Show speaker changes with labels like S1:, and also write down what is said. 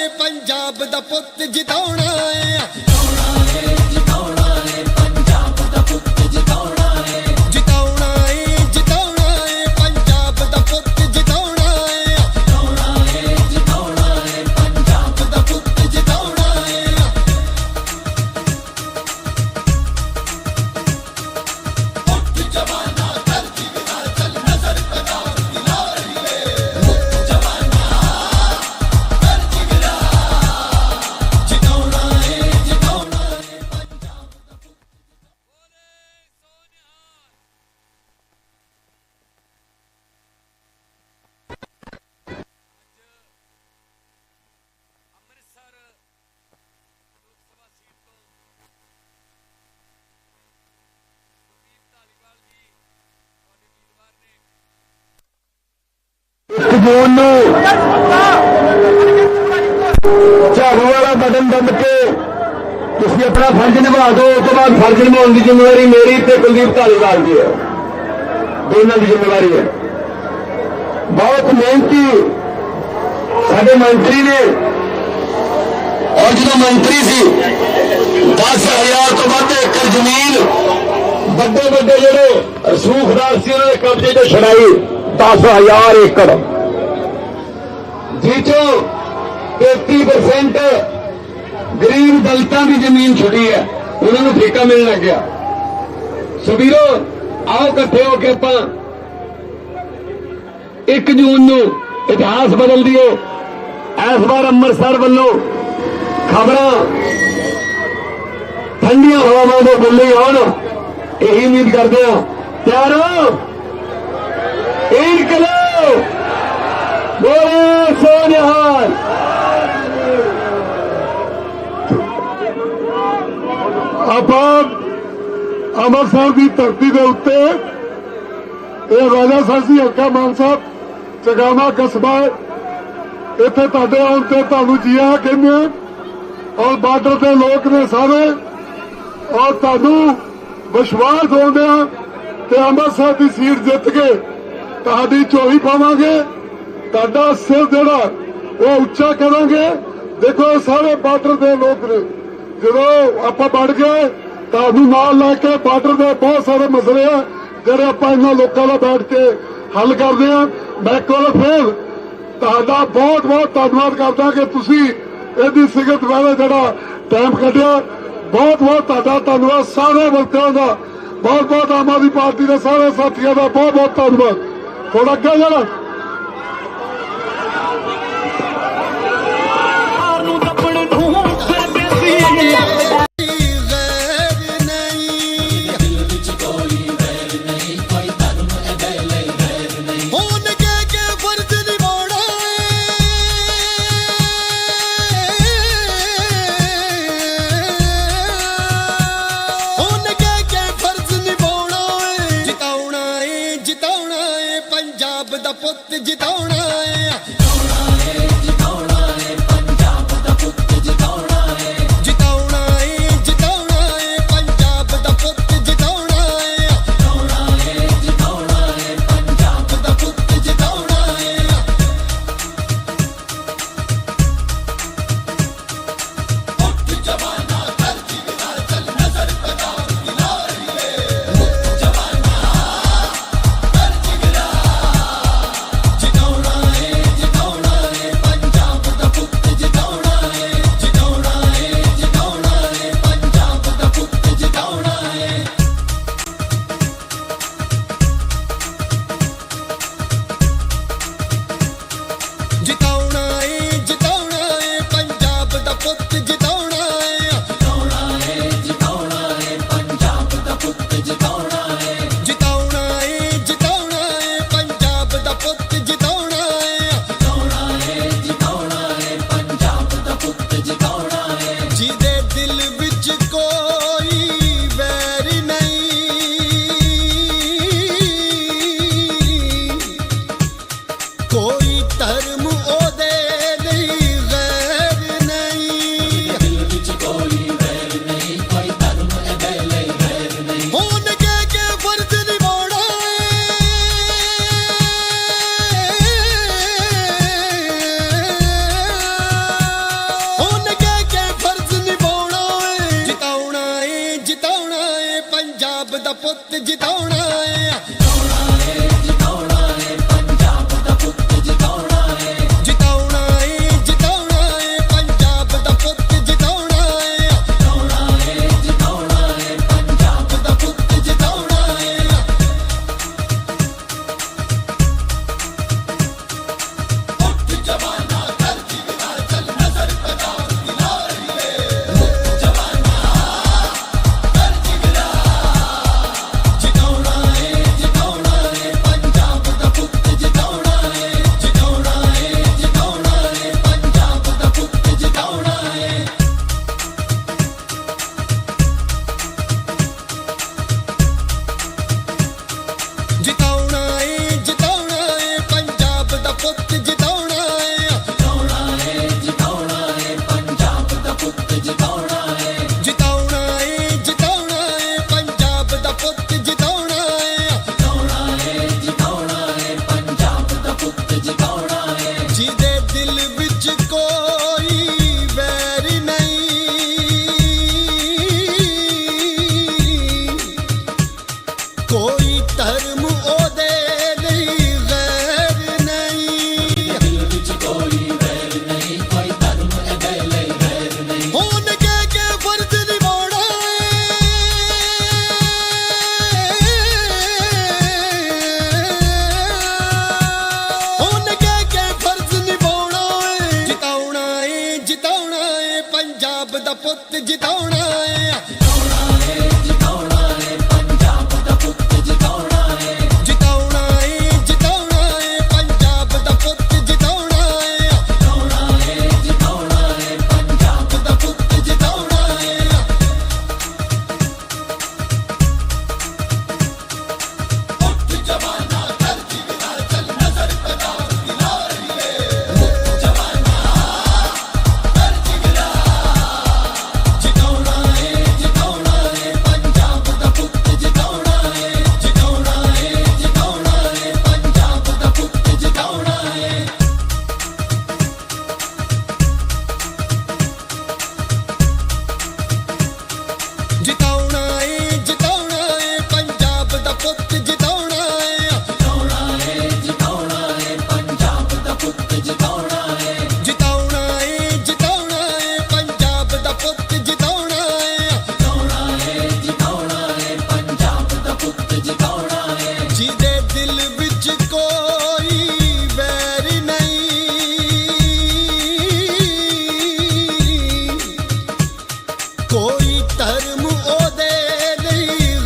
S1: ਏ ਪੰਜਾਬ ਦਾ ਪੁੱਤ ਜਿਤਾਉਣਾ ਏ
S2: ਇੱਕ ਨੂੰ ਝਾੜੂ ਵਾਲਾ ਬਟਨ ਦਬ ਕੇ ਤੁਸੀਂ ਆਪਣਾ ਫਰਜ਼ ਨਿਭਾ ਦਿਓ ਉਸ ਤੋਂ ਬਾਅਦ ਫਰਜ਼ ਨਿਭਾਉਣ ਦੀ ਜ਼ਿੰਮੇਵਾਰੀ ਮੇਰੀ ਤੇ ਕੁਲਦੀਪ ਧਾਲੀਵਾਲ ਦੀ ਹੈ। ਦੋਨਾਂ ਦੀ ਜ਼ਿੰਮੇਵਾਰੀ ਹੈ। ਬਹੁਤ ਮਿਹਨਤੀ ਸਾਡੇ ਮੰਤਰੀ ਨੇ। ਔਰ ਜਦੋਂ ਮੰਤਰੀ ਸੀ 10000 ਤੋਂ ਵੱਧ ਏਕੜ ਜ਼ਮੀਨ ਵੱਡੇ ਵੱਡੇ ਜਿਹੜੇ ਰਸੂਖਦਾਰ ਸੀ, ਉਹਨਾਂ ਦੇ ਕਬਜ਼ੇ ਤੋਂ ਛੜਾਈ 10000 ਏਕੜ। ਜਿੱਚੋਂ 33% ਗਰੀਬ ਦਲਿਤਾਂ ਦੀ ਜ਼ਮੀਨ ਛੁੱਟੀ ਹੈ। ਉਹਨਾਂ ਨੂੰ ਠੇਕਾ ਮਿਲਣ ਲੱਗਿਆ ਸੋ ਵੀਰੋ, ਆਓ ਇਕੱਠੇ ਹੋ ਕੇ ਆਪਾਂ 1 ਜੂਨ ਨੂੰ ਇਤਿਹਾਸ ਬਦਲ ਦਈਏ ਇਸ ਵਾਰ ਅੰਮ੍ਰਿਤਸਰ ਵੱਲੋਂ ਖਬਰਾਂ ਠੰਡੀਆਂ ਹਵਾਵਾਂ ਦੇ ਬੁੱਲੇ ਆਉਣ ਇਹੀ ਉਮੀਦ ਕਰਦੇ ਹਾਂ। ਤਿਆਰ ਹੋ ਇਨਕਲਾਬ! ਬੋਲੇ ਸੋਨਿਹਾਲ
S3: ਆਪਾਂ ਅੰਮ੍ਰਿਤਸਰ ਦੀ ਧਰਤੀ ਦੇ ਉੱਤੇ ਇਹ ਰਾਜਾ ਸਾਸੀ ਹਲਕਾ ਮਾਨ ਸਾਹਿਬ, ਚਗਾਵਾ ਕਸਬਾ ਇੱਥੇ ਤੁਹਾਡੇ ਆਉਣ ਤੇ ਤੁਹਾਨੂੰ ਜੀਆ ਕਹਿੰਦੇ ਹਾਂ। ਔਰ ਬਾਰਡਰ ਦੇ ਲੋਕ ਨੇ ਸਾਰੇ। ਔਰ ਤੁਹਾਨੂੰ ਵਿਸ਼ਵਾਸ ਦਿਵਾਉਂਦੇ ਆ ਕਿ ਅੰਮ੍ਰਿਤਸਰ ਦੀ ਸੀਟ ਜਿੱਤ ਕੇ ਤੁਹਾਡੀ ਝੋਲੀ ਪਾਵਾਂਗੇ। ਤੁਹਾਡਾ ਸਿਰ ਜਿਹੜਾ, ਉਹ ਉੱਚਾ ਕਰਾਂਗੇ। ਦੇਖੋ ਇਹ ਸਾਰੇ ਬਾਰਡਰ ਦੇ ਲੋਕ ਨੇ। ਜਦੋਂ ਆਪਾਂ ਬੜ ਗਏ, ਤੁਹਾਨੂੰ ਨਾਲ ਲੈ ਕੇ ਬਾਰਡਰ ਦੇ ਬਹੁਤ ਸਾਰੇ ਮਸਲੇ ਆ, ਜਿਹੜੇ ਆਪਾਂ ਇਹਨਾਂ ਲੋਕਾਂ ਦਾ ਬੈਠ ਕੇ ਹੱਲ ਕਰਦੇ ਆ। ਮੈਂ ਕੋਲ ਫੇਰ ਤੁਹਾਡਾ ਬਹੁਤ ਬਹੁਤ ਧੰਨਵਾਦ ਕਰਦਾ ਕਿ ਤੁਸੀਂ ਇਹਦੀ ਸਿਗਤ ਵਾਲੇ ਜਿਹੜਾ ਟਾਈਮ ਕੱਢਿਆ। ਬਹੁਤ ਬਹੁਤ ਤੁਹਾਡਾ ਧੰਨਵਾਦ ਸਾਰੇ ਵਰਕਰਾਂ ਦਾ। ਬਹੁਤ ਬਹੁਤ ਆਮ ਆਦਮੀ ਪਾਰਟੀ ਦੇ ਸਾਰੇ ਸਾਥੀਆਂ ਦਾ ਬਹੁਤ ਬਹੁਤ ਧੰਨਵਾਦ। ਥੋੜਾ ਅੱਗੇ ਜਾਣਾ।
S1: ਪੁੱਤ ਜਿਤਾਉਣਾ ਪੁੱਤ ਧਰਮ ਉਹਦੇ ਲਈ ਗੈਰ ਨਹੀਂ। ਦਿਲ ਵਿੱਚ ਫਰਜ਼ ਨਿਭਾਉਣਾ ਹੋਣ ਕੇ ਕੇ ਫਰਜ਼ ਨਿਭਾਉਣਾ ਜਿਤਾਉਣਾ ਏ ਜਿਤਾਉਣਾ ਏ। ਪੰਜਾਬ ਦਾ ਪੁੱਤ ਜਿਤਾਉਣਾ